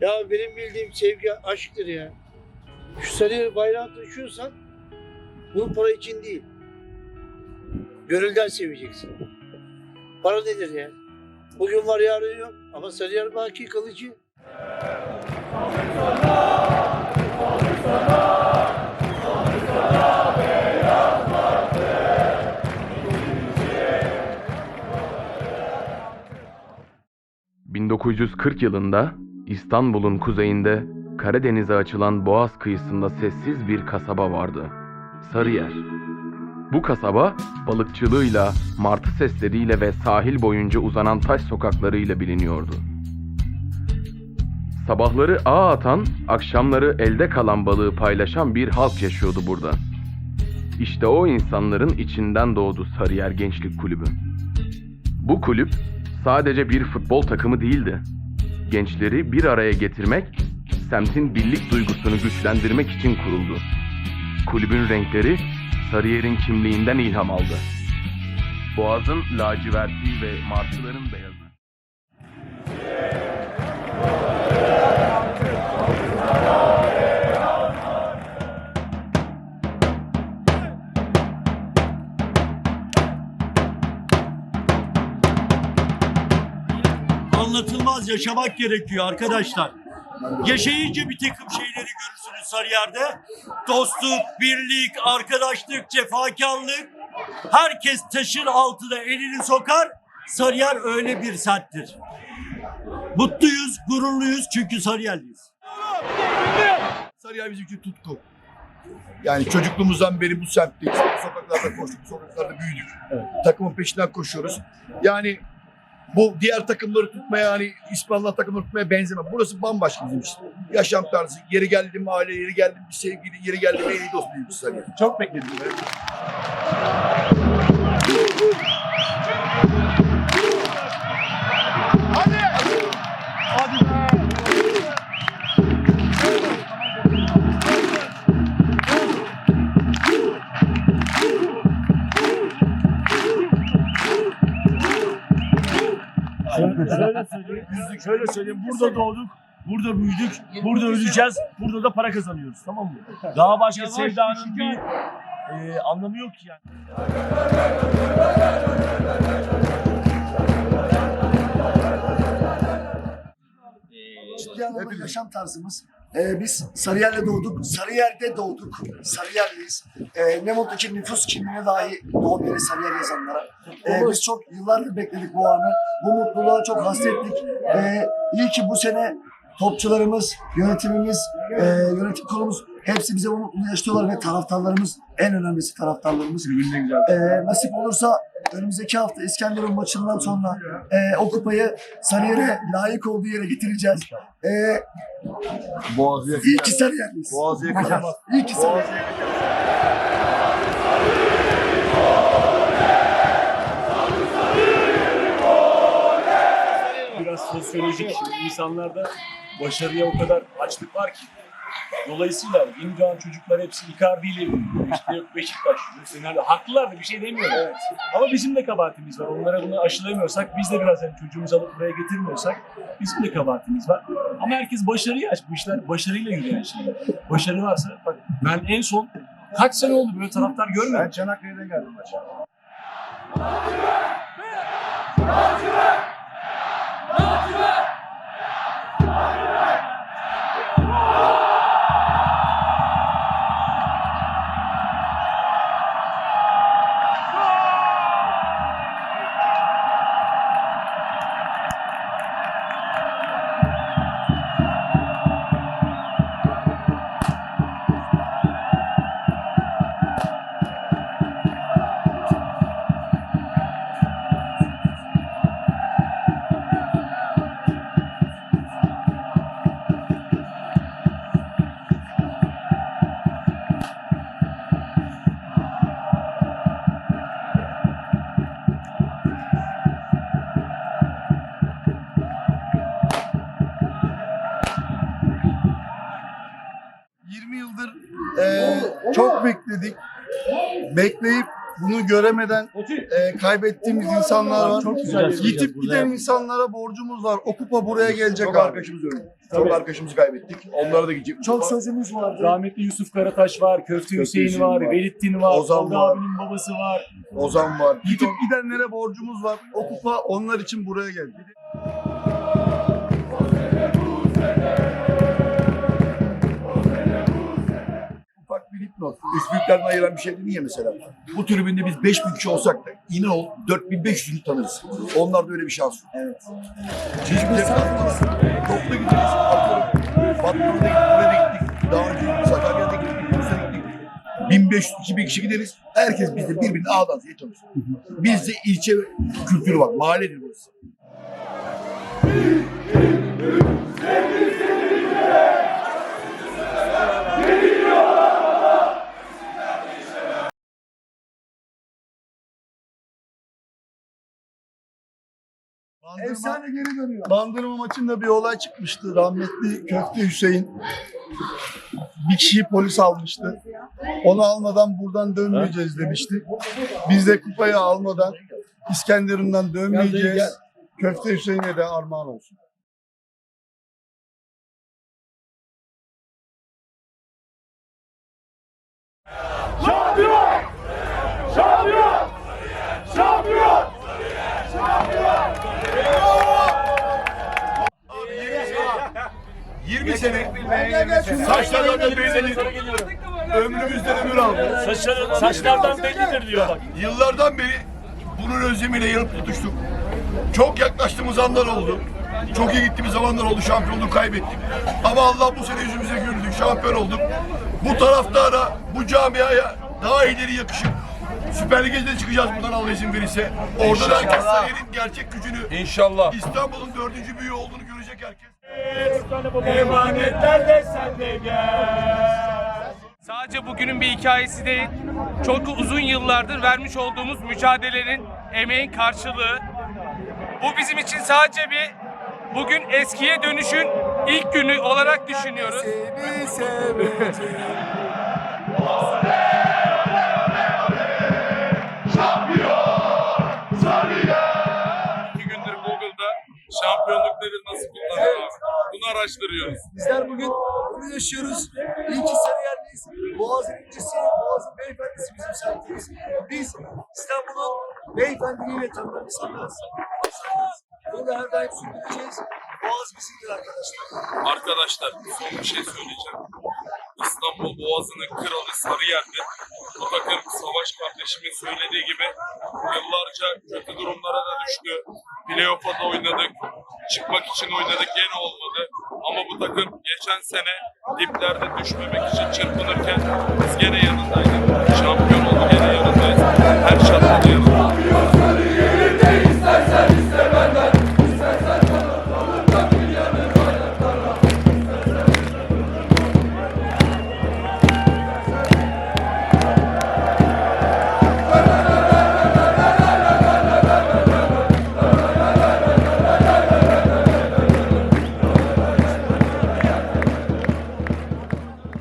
Ya benim bildiğim sevgi aşktır ya. Şu Sarıyer bayrağı taşıyorsan bu para için değil. Gönülden seveceksin. Para nedir ya? Bugün var yarın yok ama Sarıyer baki kalıcı. Hı. 1940 yılında İstanbul'un kuzeyinde Karadeniz'e açılan Boğaz kıyısında sessiz bir kasaba vardı. Sarıyer. Bu kasaba balıkçılığıyla, martı sesleriyle ve sahil boyunca uzanan taş sokaklarıyla biliniyordu. Sabahları ağ atan, akşamları elde kalan balığı paylaşan bir halk yaşıyordu burada. İşte o insanların içinden doğdu Sarıyer Gençlik Kulübü. Bu kulüp sadece bir futbol takımı değildi. Gençleri bir araya getirmek, semtin birlik duygusunu güçlendirmek için kuruldu. Kulübün renkleri Sarıyer'in kimliğinden ilham aldı. Boğaz'ın laciverti ve martıların beyazı. Anlatılmaz yaşamak gerekiyor arkadaşlar. Yaşayınca bir takım şeyleri görürsünüz Sarıyer'de. Dostluk, birlik, arkadaşlık, cefakarlık. Herkes taşın altına elini sokar. Sarıyer öyle bir serttir. Mutluyuz, gururluyuz çünkü Sarıyerliyiz. Sarıyer bizim için tutku. Yani çocukluğumuzdan beri bu semtteyiz. Bu sokaklarda koştuk, bu sokaklarda büyüdük. Takımın peşinden koşuyoruz. Yani bu diğer takımları tutmaya hani İspanyol takımları tutmaya benzemez. Burası bambaşka bizim için. Yaşam tarzı, yeri geldi aile, yeri geldi mi sevgili, yeri geldi mi en iyi dost büyümüş Sarıyer. Çok bekledim. Şöyle söyleyeyim, yüzlük şöyle söyleyeyim. Burada doğduk, burada büyüdük, burada öleceğiz, burada da para kazanıyoruz. Tamam mı? Daha başka sevdanın bir e, anlamı yok ki yani. ciddi anlamda yaşam tarzımız. Ee, biz Sarıyer'le doğduk, Sarıyer'de doğduk, Sarıyer'liyiz. Ee, ne mutlu ki nüfus kimliğine dahi doğum yeri Sarıyer yazanlara. Ee, biz çok yıllardır bekledik bu anı. Bu mutluluğa çok hasrettik. Ee, iyi ki bu sene topçularımız, yönetimimiz, e, yönetim kurulumuz hepsi bize bu mutluluğu yaşatıyorlar ve taraftarlarımız, en önemlisi taraftarlarımız. Ee, nasip olursa önümüzdeki hafta İskenderun maçından sonra e, o kupayı Sarıyer'e layık olduğu yere getireceğiz. Ee, Boğazı'ya İyi ki Sarıyer'liyiz. Kadar. kaçamaz. İyi ki Sarıyer. biraz sosyolojik. Şimdi insanlarda başarıya o kadar açlık var ki. Dolayısıyla yeni doğan çocuklar hepsi Icardi ile. İşte yok Beşiktaş, Fener'de. Haklılar da bir şey demiyorum. Ama bizim de kabahatimiz var. Onlara bunu aşılamıyorsak, biz de biraz hani çocuğumuzu alıp buraya getirmiyorsak bizim de kabahatimiz var. Ama herkes başarıyı aç. Bu işler başarıyla yürüyen şeyler. Başarı varsa, bak ben en son kaç sene oldu böyle taraftar görmedim. Ben Çanakkale'den geldim maça. Eee, çok bekledik. Bekleyip bunu göremeden e, kaybettiğimiz insanlar var. Çok güzel Yitip giden insanlara borcumuz var. O kupa buraya gelecek Çok abi. arkadaşımız öldü. Çok arkadaşımızı kaybettik. Onlara da gidecek. Çok sözümüz vardı. Rahmetli Yusuf Karataş var, Köfte Hüseyin Hüseyin var, var, Velittin var, Ozan Tolga var. abinin babası var. Ozan var. Yitip gidenlere borcumuz var. O kupa onlar için buraya geldi. Bir. Üç büyüklerden ayıran bir şey değil ya mesela. Bu tribünde biz 5000 kişi olsak da inan ol 4500'ünü tanırız. Onlarda öyle bir şans yok. Evet. Hiçbir tanımaz. Toplu gideriz. Atıyorum. Batman'a da gittik, buraya da gittik. Daha önce Sakarya'da gittik, Bursa'ya gittik. 1500, 2000 kişi gideriz. Herkes bizde birbirini ağdan diye tanır. Bizde ilçe kültürü var. Mahalledir burası. Bandırma, Efsane geri dönüyor. Bandırma maçında bir olay çıkmıştı. Rahmetli Köfte Hüseyin bir kişiyi polis almıştı. Onu almadan buradan dönmeyeceğiz demişti. Biz de kupayı almadan İskenderun'dan dönmeyeceğiz. Köfte Hüseyin'e de armağan olsun. Şampiyon! Şampiyon! Şampiyon! 20 sene saçlardan bellidir. Ömrümüzden ömür aldı. Saçları, saçlardan bellidir diyor bak. Yıllardan beri bunun özlemiyle yanıp tutuştuk. Çok yaklaştığımız anlar oldu. Çok iyi gittiğimiz zamanlar oldu. Şampiyonluğu kaybettik. Ama Allah bu sene yüzümüze güldük. Şampiyon olduk. Bu taraftara, bu camiaya daha ileri yakışıp Süper Lig'e çıkacağız buradan Allah izin verirse. Orada da herkes Sarıyer'in gerçek gücünü İnşallah. İstanbul'un dördüncü büyüğü olduğunu görecek herkes. Emanetler de sende gel. Sadece bugünün bir hikayesi değil, çok uzun yıllardır vermiş olduğumuz mücadelelerin, emeğin karşılığı. Bu bizim için sadece bir bugün eskiye dönüşün ilk günü olarak düşünüyoruz. İki şampiyonluk nedir, nasıl kullanılır abi? Bunu araştırıyoruz. Bizler bugün bunu yaşıyoruz. İyi ki Sarıyer'deyiz. Boğaz'ın incisi, Boğaz'ın beyefendisi bizim semtimiz. Biz İstanbul'un beyefendiliğiyle tanınan insanlarız. Bunu da her daim sürdüreceğiz. Boğaz bizimdir arkadaşlar. Arkadaşlar son bir şey söyleyeceğim. İstanbul Boğazı'nın kralı Sarıyer'de bu takım Savaş kardeşimin söylediği gibi yıllarca kötü durumlara da düştü. Playoff'a da oynadık. Çıkmak için oynadık gene olmadı. Ama bu takım geçen sene diplerde düşmemek için çırpınırken biz gene yanındaydık.